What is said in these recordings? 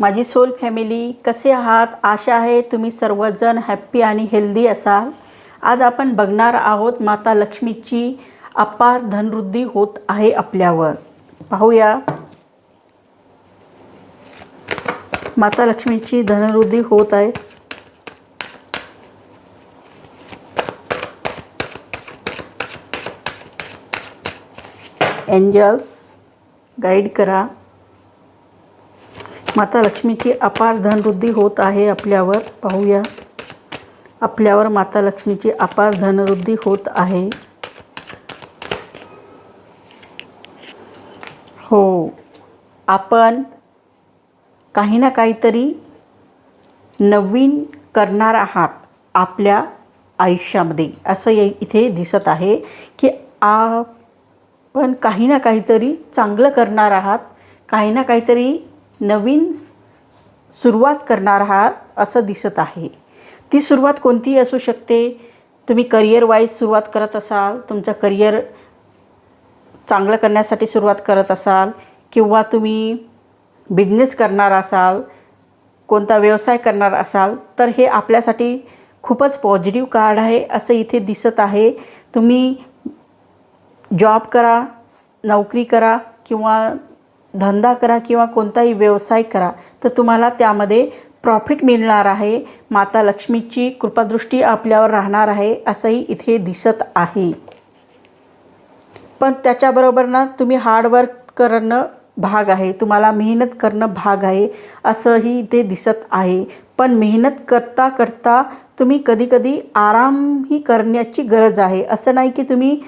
माझी soul family कसे आहात? आशा आहे तुम्ही सर्वजण हॅप्पी आणि हेल्दी असाल. आज आपण बघणार आहोत माता लक्ष्मीची अपार धनवृद्धी होत आहे आपल्यावर. पाहूया. माता लक्ष्मीची धनवृद्धी होत आहे. एंजल्स गाईड करा. माता लक्ष्मीची अपार धनवृद्धी होत आहे आपल्यावर. पाहूया. आपल्यावर माता लक्ष्मीची अपार धनवृद्धी होत आहे. हो. आपण काही ना काहीतरी नवीन करणार आहात आपल्या आयुष्यामध्ये. असं या इथे दिसत आहे की आपण काही ना काहीतरी चांगलं करणार आहात. काही ना काहीतरी नवीन सुरुवात करणार आहात असं दिसत आहे. ती सुरुवात कोणतीही असू शकते. तुम्ही करिअर वाईज सुरुवात करत असाल तुमचं करिअर चांगलं करण्यासाठी सुरुवात करत असाल किंवा तुम्ही बिझनेस करणार असाल कोणता व्यवसाय करणार असाल तर हे आपल्यासाठी खूपच पॉझिटिव्ह कार्ड आहे असं इथे दिसत आहे. तुम्ही जॉब करा नोकरी करा किंवा धंदा करा किंवा कोणताही व्यवसाय करा तर तुम्हाला त्यामध्ये प्रॉफिट मिळणार आहे. माता लक्ष्मीची कृपादृष्टी आपल्यावर राहणार आहे असंही इथे दिसत आहे. पण त्याच्याबरोबर ना तुम्ही हार्डवर्क करणं भाग आहे. तुम्हाला मेहनत करणं भाग आहे असंही इथे दिसत आहे. पण मेहनत करता करता तुम्ही कधीकधी आरामही करण्याची गरज आहे. असं नाही की तुम्ही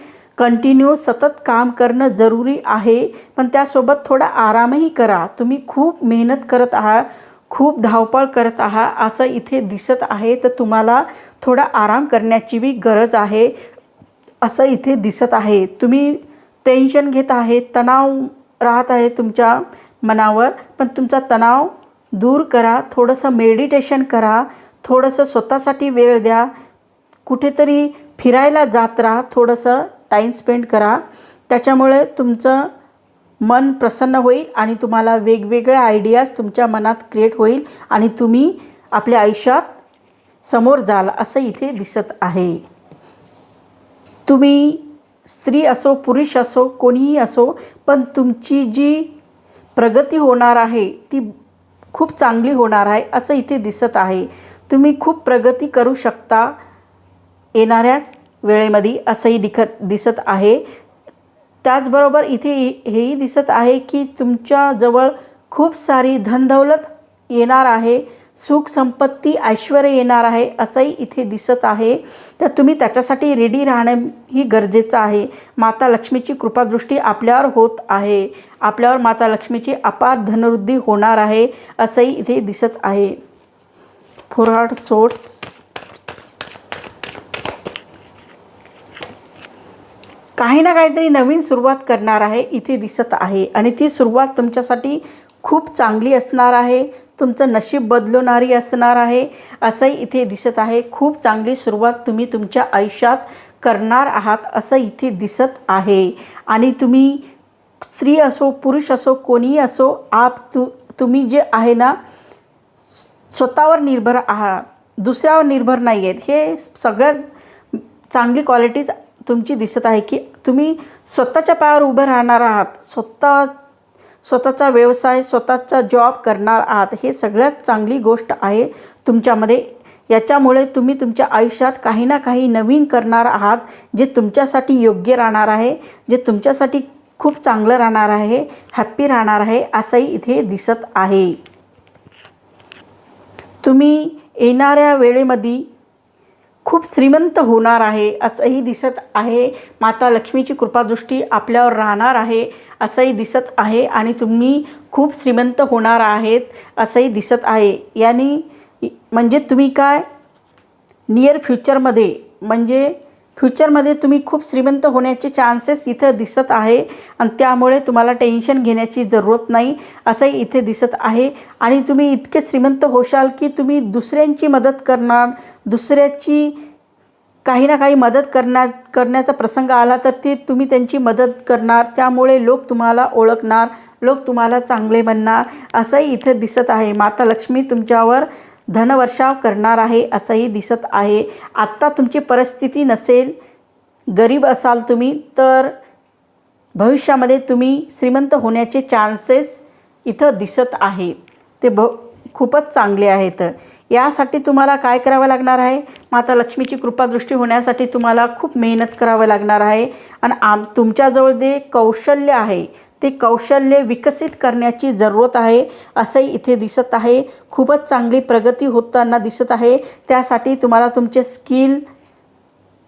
कंटिन्यू सतत काम करणं जरुरी आहे. पण त्यासोबत थोडा आरामही करा. तुम्ही खूप मेहनत करत आहात खूप धावपळ करत आहात असं इथे दिसत आहे. तर तुम्हाला थोडा आराम करण्याची बी गरज आहे असं इथे दिसत आहे. तुम्ही टेन्शन घेत आहे तणाव राहत आहे तुमच्या मनावर. पण तुमचा तणाव दूर करा. थोडंसं मेडिटेशन करा. थोडंसं स्वतःसाठी वेळ द्या. कुठेतरी फिरायला जात राहा. थोडंसं टाईम स्पेंड करा. त्याच्यामुळे तुमचं मन प्रसन्न होईल आणि तुम्हाला वेगवेगळ्या आयडियाज तुमच्या मनात क्रिएट होईल आणि तुम्ही आपल्या आयुष्यात समोर जाल असं इथे दिसत आहे. तुम्ही स्त्री असो पुरुष असो कोणीही असो पण तुमची जी प्रगती होणार आहे ती खूप चांगली होणार आहे असं इथे दिसत आहे. तुम्ही खूप प्रगती करू शकता येणाऱ्या वेळेमध्ये असंही दिखत दिसत आहे. त्याचबरोबर इथे हेही दिसत आहे की तुमच्याजवळ खूप सारी धनदौलत येणार आहे. सुख संपत्ती ऐश्वर येणार आहे असंही इथे दिसत आहे. तर तुम्ही त्याच्यासाठी रेडी राहणं ही गरजेचं आहे. माता लक्ष्मीची कृपादृष्टी आपल्यावर होत आहे. आपल्यावर माता लक्ष्मीची अपार धनवृद्धी होणार आहे असंही इथे दिसत आहे. फोरहार्ड सोर्स काही ना काहीतरी नवीन सुरुवात करणार आहे इथे दिसत आहे. आणि ती सुरुवात तुमच्यासाठी खूप चांगली असणार आहे. तुमचं नशीब बदलवणारी असणार आहे. असंही इथे दिसत आहे. खूप चांगली सुरुवात तुम्ही तुमच्या आयुष्यात करणार आहात असं इथे दिसत आहे. आणि तुम्ही स्त्री असो पुरुष असो कोणीही असो आप तु तुम्ही जे आहे ना स्वतःवर निर्भर आहात. दुसऱ्यावर निर्भर नाही आहेत हे सगळ्यात चांगली क्वालिटीज तुमची दिसत आहे की तुम्ही स्वतःच्या पायावर उभं राहणार आहात. स्वतः स्वतःचा व्यवसाय स्वतःचा जॉब करणार आहात. हे सगळ्यात चांगली गोष्ट आहे तुमच्यामध्ये. याच्यामुळे तुम्ही तुमच्या आयुष्यात काही ना काही नवीन करणार आहात जे तुमच्यासाठी योग्य राहणार आहे जे तुमच्यासाठी खूप चांगलं राहणार आहे हॅप्पी राहणार आहे असंही इथे दिसत आहे. तुम्ही येणाऱ्या वेळेमध्ये खूप श्रीमंत होणार आहे असंही दिसत आहे. माता लक्ष्मीची कृपादृष्टी आपल्यावर राहणार आहे असंही दिसत आहे. आणि तुम्ही खूप श्रीमंत होणार आहेत असंही दिसत आहे. यानी म्हणजे तुम्ही काय? नियर फ्युचरमध्ये म्हणजे फ्युचरमध्ये तुम्ही खूप श्रीमंत होण्याचे चान्सेस इथं दिसत आहे आणि त्यामुळे तुम्हाला टेन्शन घेण्याची जरूरत नाही असंही इथे दिसत आहे. आणि तुम्ही इतके श्रीमंत होशाल की तुम्ही दुसऱ्यांची मदत करणार दुसऱ्याची काही ना काही मदत करण्या करण्याचा प्रसंग आला तर ते तुम्ही त्यांची मदत करणार. त्यामुळे लोक तुम्हाला ओळखणार लोक तुम्हाला चांगले म्हणणार असंही इथे दिसत आहे. माता लक्ष्मी तुमच्यावर धनवर्षाव करणार आहे असंही दिसत आहे. आत्ता तुमची परिस्थिती नसेल गरीब असाल तुम्ही तर भविष्यामध्ये तुम्ही श्रीमंत होण्याचे चान्सेस इथं दिसत आहे. ते भ खूपच चांगले आहेत. यासाठी तुम्हाला काय करावं लागणार आहे? माता लक्ष्मीची कृपादृष्टी होण्यासाठी तुम्हाला खूप मेहनत करावं लागणार आहे. आणि आम तुमच्याजवळ जे कौशल्य आहे ते कौशल्य विकसित करण्याची जरूरत आहे असंही इथे दिसत आहे. खूपच चांगली प्रगती होताना दिसत आहे. त्यासाठी तुम्हाला तुमचे स्किल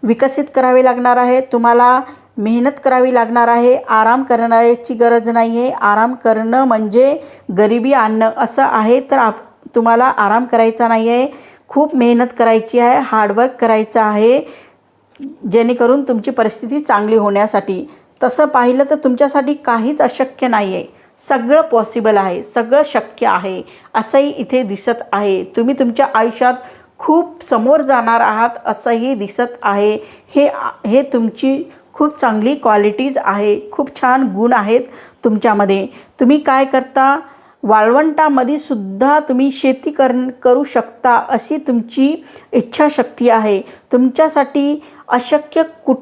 विकसित करावे लागणार आहे. तुम्हाला मेहनत करावी लागणार आहे. आराम करण्याची गरज नाही आहे आराम करणं म्हणजे गरिबी आणणं. असं आहे तर आप तुम्हाला आराम करायचा नाही आहे खूप मेहनत करायची आहे. हार्डवर्क करायचं आहे. जेणेकरून तुमची परिस्थिती चांगली होण्यासाठी. तसं पाहिलं तर तुमच्यासाठी काहीच अशक्य नाही आहे सगळं पॉसिबल आहे सगळं शक्य आहे असंही इथे दिसत आहे. तुम्ही तुमच्या आयुष्यात खूप समोर जाणार आहात असंही दिसत आहे. हे हे तुमची खूप चांगली क्वालिटीज आहे खूप छान गुण आहेत तुमच्यामध्ये. तुम्ही काय करता? वाळवंटामध्ये सुद्धा तुम्ही शेती कर करू शकता अशी तुमची इच्छाशक्ती आहे. तुमच्यासाठी अशक्य कुठ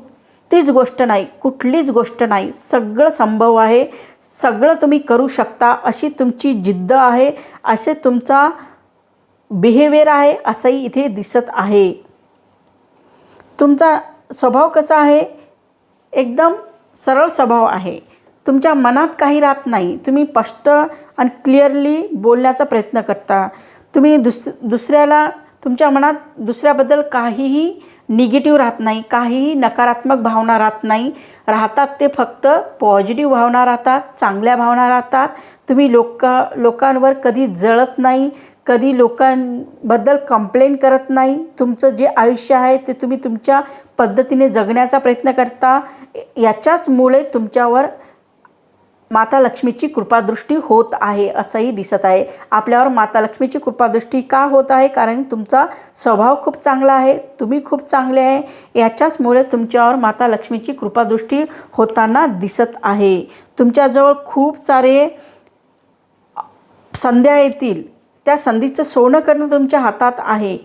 कोणतीच गोष्ट नाही कुठलीच गोष्ट नाही. सगळं संभव आहे. सगळं तुम्ही करू शकता अशी तुमची जिद्द आहे. असे तुमचा बिहेवियर आहे असंही इथे दिसत आहे. तुमचा स्वभाव कसा आहे? एकदम सरळ स्वभाव आहे. तुमच्या मनात काही राहत नाही. तुम्ही स्पष्ट आणि क्लिअरली बोलण्याचा प्रयत्न करता. तुम्ही दुस दुसऱ्याला तुमच्या मनात दुसऱ्याबद्दल काहीही निगेटिव्ह राहत नाही काहीही नकारात्मक भावना राहत नाही. राहतात ते फक्त पॉझिटिव्ह भावना राहतात चांगल्या भावना राहतात. तुम्ही लोक लोकांवर कधी जळत नाही कधी लोकांबद्दल कंप्लेंट करत नाही. तुमचं जे आयुष्य आहे ते तुम्ही तुमच्या पद्धतीने जगण्याचा प्रयत्न करता. याच्याचमुळे तुमच्यावर माता लक्ष्मीची कृपादृष्टी होत आहे असंही दिसत आहे. आपल्यावर माता लक्ष्मीची कृपादृष्टी का होत आहे? कारण तुमचा स्वभाव खूप चांगला आहे तुम्ही खूप चांगले आहे. याच्याचमुळे तुमच्यावर माता लक्ष्मीची कृपादृष्टी होताना दिसत आहे. तुमच्याजवळ खूप सारे संध्या येतील. त्या संधीचं सोनं करणं तुमच्या हातात आहे.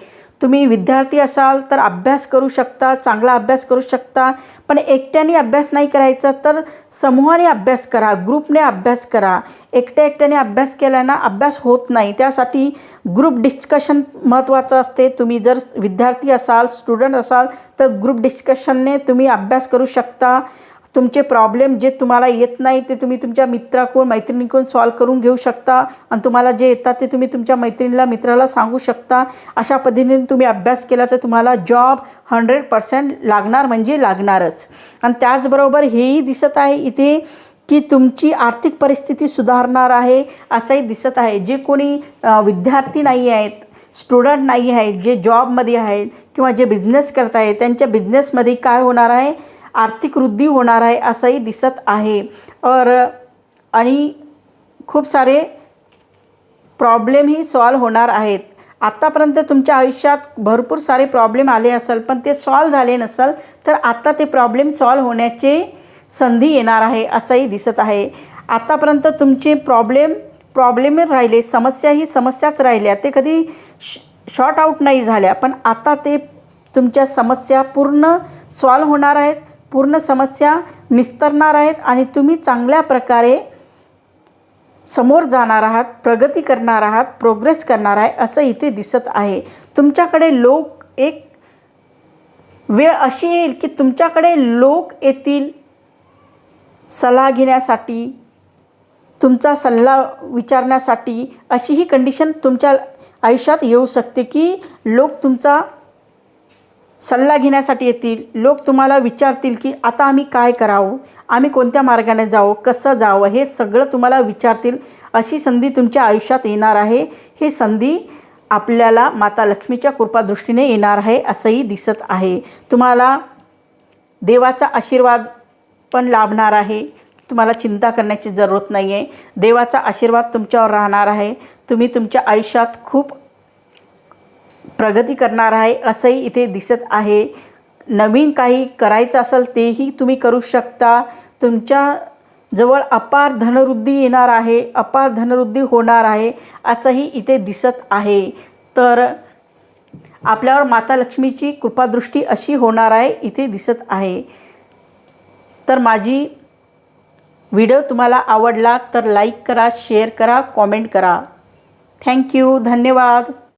तुम्ही विद्यार्थी असाल तर अभ्यास करू शकता चांगला अभ्यास करू शकता पण एकट्याने अभ्यास नाही करायचा तर समूहाने अभ्यास करा ग्रुपने अभ्यास करा. एकट्या एकट्याने अभ्यास केल्यानं अभ्यास होत नाही. त्यासाठी ग्रुप डिस्कशन महत्त्वाचं असते. तुम्ही जर विद्यार्थी असाल स्टुडंट असाल तर ग्रुप डिस्कशनने तुम्ही अभ्यास करू शकता. तुमचे प्रॉब्लेम जे तुम्हाला येत नाही ते तुम्ही तुमच्या मित्राकडून मैत्रिणीकडून सॉल्व करून घेऊ शकता. आणि तुम्हाला जे येतात ते तुम्ही तुमच्या मैत्रिणीला मित्राला सांगू शकता. अशा पद्धतीने तुम्ही अभ्यास केला तर तुम्हाला जॉब हंड्रेड पर्सेंट लागणार म्हणजे लागणारच. आणि त्याचबरोबर हेही दिसत आहे इथे की तुमची आर्थिक परिस्थिती सुधारणार आहे असंही दिसत आहे. जे कोणी विद्यार्थी नाही आहेत स्टुडंट नाही आहेत जे जॉबमध्ये आहेत किंवा जे बिझनेस करत आहेत त्यांच्या बिझनेसमध्ये काय होणार आहे? आर्थिक वृद्धी होणार आहे असंही दिसत आहे. और आणि खूप सारे प्रॉब्लेमही सॉल्व होणार आहेत. आत्तापर्यंत तुमच्या आयुष्यात भरपूर सारे प्रॉब्लेम आले असेल पण ते सॉल्व झाले नसेल तर आत्ता ते प्रॉब्लेम सॉल्व होण्याचे संधी येणार आहे असंही दिसत आहे. आत्तापर्यंत तुमचे प्रॉब्लेम प्रॉब्लेम राहिले समस्या ही समस्याच राहिल्या. ते कधी श शॉर्ट आऊट नाही झाल्या पण आता ते तुमच्या समस्या पूर्ण सॉल्व होणार आहेत. पूर्ण समस्या निस्तरणार आहेत आणि तुम्ही चांगल्या प्रकारे समोर जाणार आहात प्रगती करणार आहात प्रोग्रेस करणार आहे असं इथे दिसत आहे. तुमच्याकडे लोक एक वेळ अशी येईल की तुमच्याकडे लोक येतील सल्ला घेण्यासाठी तुमचा सल्ला विचारण्यासाठी अशी ही कंडिशन तुमच्या आयुष्यात येऊ शकते की लोक तुमचा सल्ला घेण्यासाठी येतील. लोक तुम्हाला विचारतील की आता आम्ही काय करावं? आम्ही कोणत्या मार्गाने जावं? कसं जावं? हे सगळं तुम्हाला विचारतील. अशी संधी तुमच्या आयुष्यात येणार आहे. ही संधी आपल्याला माता लक्ष्मीच्या कृपादृष्टीने येणार आहे असंही दिसत आहे. तुम्हाला देवाचा आशीर्वाद पण लाभणार आहे. तुम्हाला चिंता करण्याची जरूरत नाही आहे देवाचा आशीर्वाद तुमच्यावर राहणार आहे. तुम्ही तुमच्या आयुष्यात खूप प्रगती करणार आहे असंही इथे दिसत आहे. नवीन काही करायचं असेल तेही तुम्ही करू शकता. तुमच्या जवळ अपार धनवृद्धी येणार आहे अपार धनवृद्धी होणार आहे असंही इथे दिसत आहे. तर आपल्यावर माता लक्ष्मीची कृपादृष्टी अशी होणार आहे इथे दिसत आहे. तर माझी व्हिडिओ तुम्हाला आवडला तर लाईक करा शेअर करा कॉमेंट करा. थँक्यू धन्यवाद.